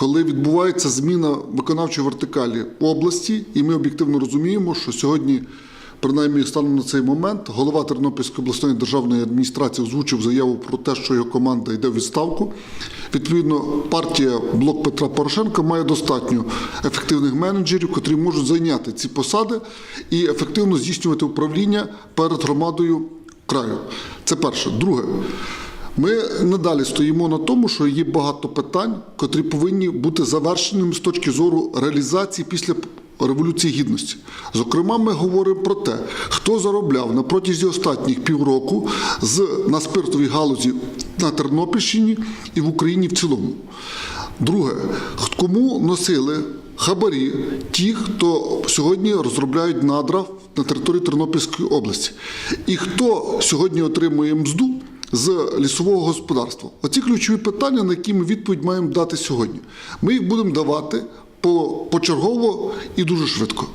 коли відбувається зміна виконавчої вертикалі області, і ми об'єктивно розуміємо, що сьогодні, принаймні станом на цей момент, голова Тернопільської обласної державної адміністрації озвучив заяву про те, що його команда йде в відставку. Відповідно, партія Блок Петра Порошенка має достатньо ефективних менеджерів, котрі можуть зайняти ці посади і ефективно здійснювати управління перед громадою краю. Це перше. Друге. Ми надалі стоїмо на тому, що є багато питань, котрі повинні бути завершеними з точки зору реалізації після Революції Гідності. Зокрема, ми говоримо про те, хто заробляв на протязі останніх півроку з, на спиртовій галузі на Тернопільщині і в Україні в цілому. Друге, кому носили хабарі ті, хто сьогодні розробляють надра на території Тернопільської області, і хто сьогодні отримує мзду з лісового господарства. Оці ключові питання, на які ми відповідь маємо дати сьогодні. Ми їх будемо давати по- почергово і дуже швидко.